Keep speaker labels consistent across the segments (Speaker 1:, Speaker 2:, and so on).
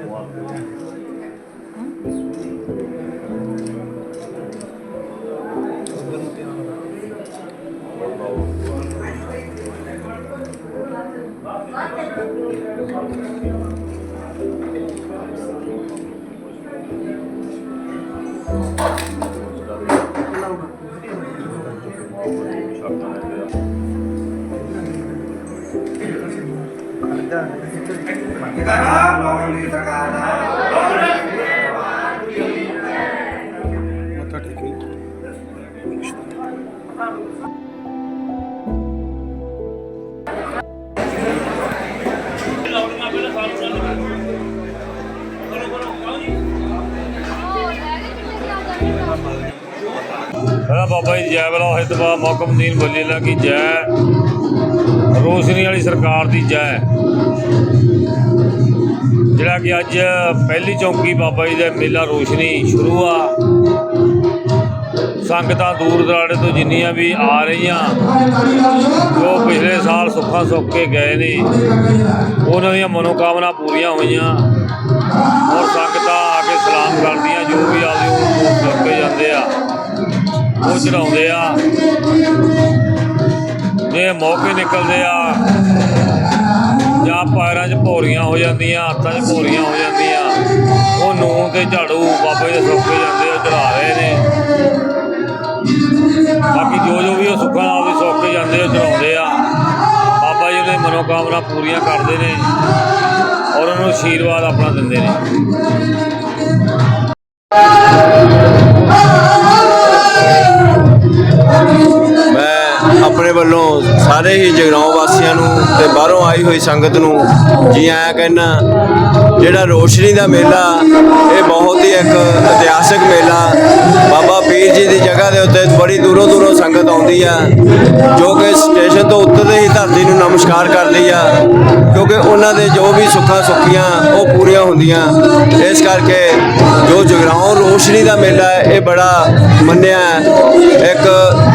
Speaker 1: ਜੀ
Speaker 2: ਮੇਰਾ ਬਾਬਾ ਜੀ ਜੈ ਬਲਾ ਹੋਏ ਤਬਾ ਮੌਕਮਦੀਨ ਬੋਲੀ ਲਾ ਕੀ ਜੈ ਰੋਸ਼ਨੀ ਵਾਲੀ ਸਰਕਾਰ ਦੀ ਜੈ। ਜਿਹੜਾ ਕਿ ਅੱਜ ਪਹਿਲੀ ਚੌਂਕੀ ਬਾਬਾ ਜੀ ਦਾ ਮੇਲਾ ਰੋਸ਼ਨੀ ਸ਼ੁਰੂ ਆ। ਸੰਗਤਾਂ ਦੂਰ ਦਰਾੜੇ ਤੋਂ ਜਿੰਨੀਆਂ ਵੀ ਆ ਰਹੀਆਂ, ਜੋ ਪਿਛਲੇ ਸਾਲ ਸੁੱਖਾਂ ਸੁੱਖ ਕੇ ਗਏ ਨੇ, ਉਹਨਾਂ ਦੀਆਂ ਮਨੋਕਾਮਨਾ ਪੂਰੀਆਂ ਹੋਈਆਂ। ਔਰ ਸੰਗਤਾਂ ਆ ਕੇ ਸਲਾਮ ਕਰਦੀਆਂ, ਜੋ ਵੀ ਆਪਦੇ ਉਹ ਸੁੱਖ ਕੇ ਜਾਂਦੇ ਆ, ਉਹ ਚੜਾਉਂਦੇ ਆ। ਜੇ ਮੌਕੇ ਨਿਕਲਦੇ ਆ, ਜਾਂ ਪੈਰਾਂ 'ਚ ਭੋਰੀਆਂ ਹੋ ਜਾਂਦੀਆਂ, ਹੱਥਾਂ 'ਚ ਭੋਰੀਆਂ ਹੋ ਜਾਂਦੀਆਂ, ਉਹ ਨੂਨ ਤੇ ਝਾੜੂ ਬਾਬੇ ਦੇ ਸੁੱਕੇ ਜਾਂਦੇ ਆ ਚੜਾ ਰਹੇ ਨੇ। ਬਾਕੀ ਜੋ ਜੋ ਵੀ ਉਹ ਸੁੱਖਾਂ ਨਾਲ ਵੀ ਜਾਂਦੇ ਆ ਚੜਾਉਂਦੇ ਆ। ਬਾਬਾ ਜੀ ਦੇ ਮਨੋਕਾਮਨਾ ਪੂਰੀਆਂ ਕਰਦੇ ਨੇ ਔਰ ਉਹਨੂੰ ਆਸ਼ੀਰਵਾਦ ਆਪਣਾ ਦਿੰਦੇ ਨੇ।
Speaker 3: ਸਾਰੇ ਹੀ ਜਗਰਾਉਂ ਵਾਸੀਆਂ ਨੂੰ ਤੇ ਬਾਹਰੋਂ ਆਈ ਹੋਈ ਸੰਗਤ ਨੂੰ ਜੀ ਆਇਆਂ ਕਹਿਣਾ ਜਿਹੜਾ ਰੋਸ਼ਨੀ ਦਾ ਮੇਲਾ, ਇਹ ਬਹੁਤ ਹੀ ਇੱਕ ਇਤਿਹਾਸਕ ਮੇਲਾ। ਬਾਬਾ ਪੀਰ ਜੀ ਦੀ ਜਗ੍ਹਾ ਦੇ ਉੱਤੇ ਬੜੀ ਦੂਰੋਂ ਦੂਰੋਂ ਸੰਗਤ ਆਉਂਦੀ ਆ, ਜੋ ਕਿ ਸਟੇਸ਼ਨ ਤੋਂ ਉੱਤਰਦੇ ਹੀ ਧਰਤੀ ਨੂੰ ਨਮਸਕਾਰ ਕਰਦੀ ਆ, ਕਿਉਂਕਿ ਉਹਨਾਂ ਦੇ ਜੋ ਵੀ ਸੁੱਖਾਂ ਸੁੱਖੀਆਂ, ਉਹ ਪੂਰੀਆਂ ਹੁੰਦੀਆਂ। ਇਸ ਕਰਕੇ ਜੋ ਜਗਰਾਉਂ ਰੋਸ਼ਨੀ ਦਾ ਮੇਲਾ ਹੈ, ਇਹ ਬੜਾ ਮੰਨਿਆ ਇੱਕ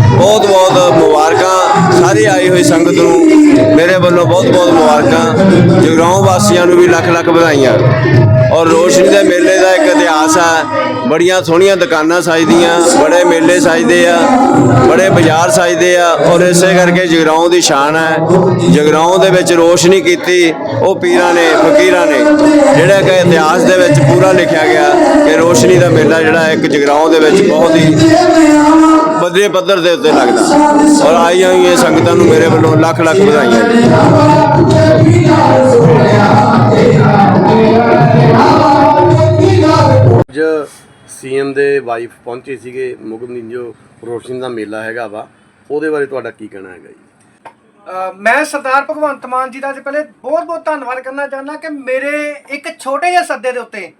Speaker 3: ਬਹੁਤ ਬਹੁਤ ਮੁਬਾਰਕਾਂ ਸਾਰੀ ਆਈ ਹੋਈ ਸੰਗਤ ਨੂੰ ਮੇਰੇ ਵੱਲੋਂ ਬਹੁਤ ਬਹੁਤ ਮੁਬਾਰਕਾਂ। ਜਗਰਾਉਂ ਵਾਸੀਆਂ ਨੂੰ ਵੀ ਲੱਖ ਲੱਖ ਵਧਾਈਆਂ। ਔਰ ਰੋਸ਼ਨੀ ਦੇ ਮੇਲੇ ਦਾ ਇੱਕ ਇਤਿਹਾਸ ਹੈ ਬੜੀਆਂ ਸੋਹਣੀਆਂ ਦੁਕਾਨਾਂ ਸਜਦੀਆਂ, ਬੜੇ ਮੇਲੇ ਸਜਦੇ ਆ, ਬੜੇ ਬਾਜ਼ਾਰ ਸਜਦੇ ਆ। ਔਰ ਇਸੇ ਕਰਕੇ ਜਗਰਾਉਂ ਦੀ ਸ਼ਾਨ ਹੈ ਜਗਰਾਉਂ ਦੇ ਵਿੱਚ ਰੋਸ਼ਨੀ ਕੀਤੀ ਉਹ ਪੀਰਾਂ ਨੇ, ਫਕੀਰਾਂ ਨੇ। ਜਿਹੜਾ ਕਿ ਇਤਿਹਾਸ ਦੇ ਵਿੱਚ ਪੂਰਾ ਲਿਖਿਆ ਗਿਆ ਕਿ ਰੋਸ਼ਨੀ ਦਾ ਮੇਲਾ ਜਿਹੜਾ ਇੱਕ ਜਗਰਾਉਂ ਦੇ ਵਿੱਚ ਬਹੁਤ ਹੀ ਵੱਡੇ ਪੱਧਰ ਦੇ ਉੱਤੇ ਲੱਗਦਾ। ਔਰ ਆਈਆਂ ਹੋਈਆਂ ਸੰਗਤਾਂ ਨੂੰ ਮੇਰੇ ਵੱਲੋਂ ਲੱਖ ਲੱਖ ਵਧਾਈਆਂ
Speaker 1: ਅੱਜ ਸੀਐਮ ਦੇ ਵਾਈਫ ਪਹੁੰਚੇ ਸੀਗੇ ਮੁਗਮਦੀਨ ਜੋ ਰੋਸ਼ਨੀ ਦਾ ਮੇਲਾ ਹੈਗਾ ਵਾ, ਉਹਦੇ ਬਾਰੇ ਤੁਹਾਡਾ ਕੀ ਕਹਿਣਾ ਹੈਗਾ ਜੀ?
Speaker 4: ਮੈਂ ਸਰਦਾਰ ਭਗਵੰਤ ਮਾਨ ਜੀ ਦਾ ਅੱਜ ਪਹਿਲੇ ਬਹੁਤ ਬਹੁਤ ਧੰਨਵਾਦ ਕਰਨਾ ਚਾਹੁੰਦਾ ਕਿ ਮੇਰੇ ਇੱਕ ਛੋਟੇ ਜਿਹੇ ਸੱਦੇ ਦੇ ਉੱਤੇ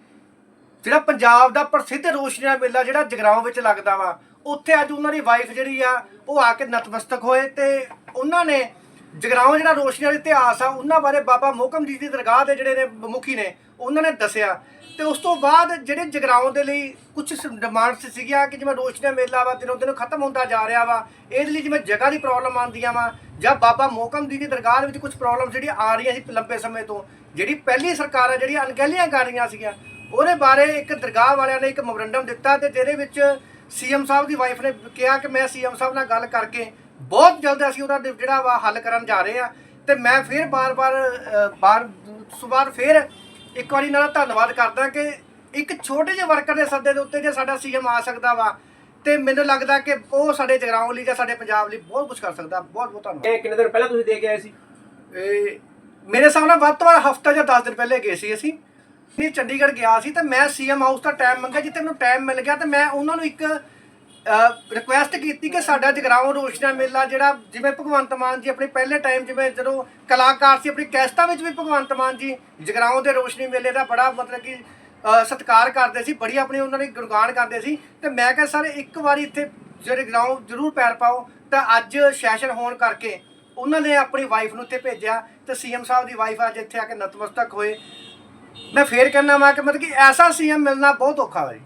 Speaker 4: ਜਿਹੜਾ ਪੰਜਾਬ ਦਾ ਪ੍ਰਸਿੱਧ ਰੋਸ਼ਨੀ ਦਾ ਮੇਲਾ ਜਿਹੜਾ ਜਗਰਾਉਂ ਵਿੱਚ ਲੱਗਦਾ ਵਾ ਉੱਥੇ ਅੱਜ ਉਹਨਾਂ ਦੀ ਵਾਈਫ ਜਿਹੜੀ ਆ, ਉਹ ਆ ਕੇ ਨਤਮਸਤਕ ਹੋਏ ਤੇ ਉਹਨਾਂ ਨੇ ਜਗਰਾਉਂ ਜਿਹੜਾ ਰੋਸ਼ਨੀ ਵਾਲਾ ਇਤਿਹਾਸ ਆ, ਉਹਨਾਂ ਬਾਰੇ ਬਾਬਾ ਮੋਹਕਮ ਜੀ ਦੀ ਦਰਗਾਹ ਦੇ ਜਿਹੜੇ ਨੇ ਮੁਖੀ ਨੇ, ਉਹਨਾਂ ਨੇ ਦੱਸਿਆ। ਤੇ ਉਸ ਤੋਂ ਬਾਅਦ ਜਿਹੜੇ ਜਗਰਾਉਂ ਦੇ ਲਈ ਕੁਝ ਡਿਮਾਂਡਸ ਸੀਗੀਆਂ ਕਿ ਜਿਵੇਂ ਰੋਸ਼ਨੀ ਦਾ ਮੇਲਾ ਵਾ, ਦਿਨੋਂ ਦਿਨ ਖਤਮ ਹੁੰਦਾ ਜਾ ਰਿਹਾ ਵਾ, ਇਹਦੇ ਲਈ ਜਿਵੇਂ ਜਗ੍ਹਾ ਦੀ ਪ੍ਰੋਬਲਮ ਆਉਂਦੀਆਂ ਵਾ, ਜਾਂ ਬਾਬਾ ਮੋਹਕਮ ਜੀ ਦੀ ਦਰਗਾਹ ਦੇ ਵਿੱਚ ਕੁਝ ਪ੍ਰੋਬਲਮ ਜਿਹੜੀਆਂ ਆ ਰਹੀਆਂ ਸੀ ਲੰਬੇ ਸਮੇਂ ਤੋਂ, ਜਿਹੜੀ ਪਹਿਲੀ ਸਰਕਾਰ ਆ ਜਿਹੜੀ ਅਣਗਹਿਲੀਆਂ ਕਰ ਰਹੀਆਂ ਸੀਗੀਆਂ, ਉਹਦੇ ਬਾਰੇ ਇੱਕ ਦਰਗਾਹ ਵਾਲਿਆਂ ਨੇ ਇੱਕ ਮੈਮੋਰੰਡਮ ਦਿੱਤਾ ਤੇ ਜਿਹਦੇ ਵਿੱਚ ਸੀਐਮ ਸਾਹਿਬ ਦੀ ਵਾਈਫ ਨੇ ਕਿਹਾ ਕਿ ਮੈਂ ਸੀਐਮ ਸਾਹਿਬ ਨਾਲ ਗੱਲ ਕਰਕੇ ਬਹੁਤ ਜਲਦ ਅਸੀਂ ਉਹਦਾ ਜਿਹੜਾ ਵਾ ਹੱਲ ਕਰਨ ਜਾ ਰਹੇ ਆ ਤੇ ਮੈਂ ਫਿਰ ਬਾਰ-ਬਾਰ ਬਾਰ ਸੁਬਾਰ ਫਿਰ ਇੱਕ ਵਾਰੀ ਨਾਲ ਧੰਨਵਾਦ ਕਰਦਾ ਕਿ ਇੱਕ ਛੋਟੇ ਜਿਹੇ ਵਰਕਰ ਦੇ ਸੱਦੇ ਦੇ ਉੱਤੇ ਜੇ ਸਾਡਾ ਸੀਐਮ ਆ ਸਕਦਾ ਵਾ ਤੇ ਮੈਨੂੰ ਲੱਗਦਾ ਕਿ ਉਹ ਸਾਡੇ ਜਗਰਾਉਂ ਲਈ ਜਾਂ ਸਾਡੇ ਪੰਜਾਬ ਲਈ ਬਹੁਤ ਕੁਝ ਕਰ ਸਕਦਾ। ਬਹੁਤ ਬਹੁਤ ਧੰਨਵਾਦ।
Speaker 5: ਇਹ ਕਿੰਨੇ ਦਿਨ ਪਹਿਲਾਂ ਤੁਸੀਂ ਦੇ ਕੇ ਆਏ ਸੀ?
Speaker 4: ਇਹ ਮੇਰੇ ਨਾਲ ਵੱਧ ਤੋਂ ਵੱਧ ਹਫਤਾ ਜਾਂ 10 ਦਿਨ ਪਹਿਲੇ ਗਏ ਸੀ ਅਸੀਂ। ਨਹੀਂ, ਚੰਡੀਗੜ੍ਹ ਗਿਆ ਸੀ ਤੇ ਮੈਂ ਸੀਐਮ ਹਾਊਸ ਦਾ ਟਾਈਮ ਮੰਗਿਆ, ਜਿੱਥੇ ਮੈਨੂੰ ਟਾਈਮ ਮਿਲ ਗਿਆ ਤੇ ਮੈਂ ਉਹਨਾਂ ਨੂੰ ਇੱਕ ਰਿਕੁਐਸਟ ਕੀਤੀ ਕਿ ਸਾਡਾ ਜਗਰਾਉਂ ਰੋਸ਼ਨਾ ਮੇਲਾ ਜਿਹੜਾ ਜਿਵੇਂ ਭਗਵੰਤ ਮਾਨ ਜੀ ਆਪਣੇ ਪਹਿਲੇ ਟਾਈਮ ਜਿਵੇਂ ਜਦੋਂ ਕਲਾਕਾਰ ਸੀ, ਆਪਣੀ ਕੈਸਟਾਂ ਵਿੱਚ ਵੀ ਭਗਵੰਤ ਮਾਨ ਜੀ ਜਗਰਾਉਂ ਦੇ ਰੋਸ਼ਨੀ ਮੇਲੇ ਦਾ ਬੜਾ ਮਤਲਬ ਕਿ ਸਤਿਕਾਰ ਕਰਦੇ ਸੀ, ਬੜੀ ਆਪਣੀ ਉਹਨਾਂ ਨੇ ਗੁਣਗਾਨ ਕਰਦੇ ਸੀ। ਤੇ ਮੈਂ ਕਿਹਾ, ਸਰ, ਇੱਕ ਵਾਰੀ ਇੱਥੇ ਜਿਹੜੇ ਜਗਰਾਉਂ ਜ਼ਰੂਰ ਪੈਰ ਪਾਓ, ਤਾਂ ਅੱਜ ਸੈਸ਼ਨ ਹੋਣ ਕਰਕੇ ਉਹਨਾਂ ਨੇ ਆਪਣੀ ਵਾਈਫ ਨੂੰ ਇੱਥੇ ਭੇਜਿਆ ਤੇ ਸੀਐਮ ਸਾਹਿਬ ਦੀ ਵਾਈਫ ਅੱਜ ਇੱਥੇ ਆ ਕੇ ਨਤਮਸਤਕ ਹੋਏ। ਮੈਂ ਫੇਰ ਕਹਿਣਾ ਮੈਂ ਕਿ ਮਤਲਬ ਕਿ ਐਸਾ ਸੀਐਮ ਮਿਲਣਾ ਬਹੁਤ ਔਖਾ ਹੈ ਜੀ।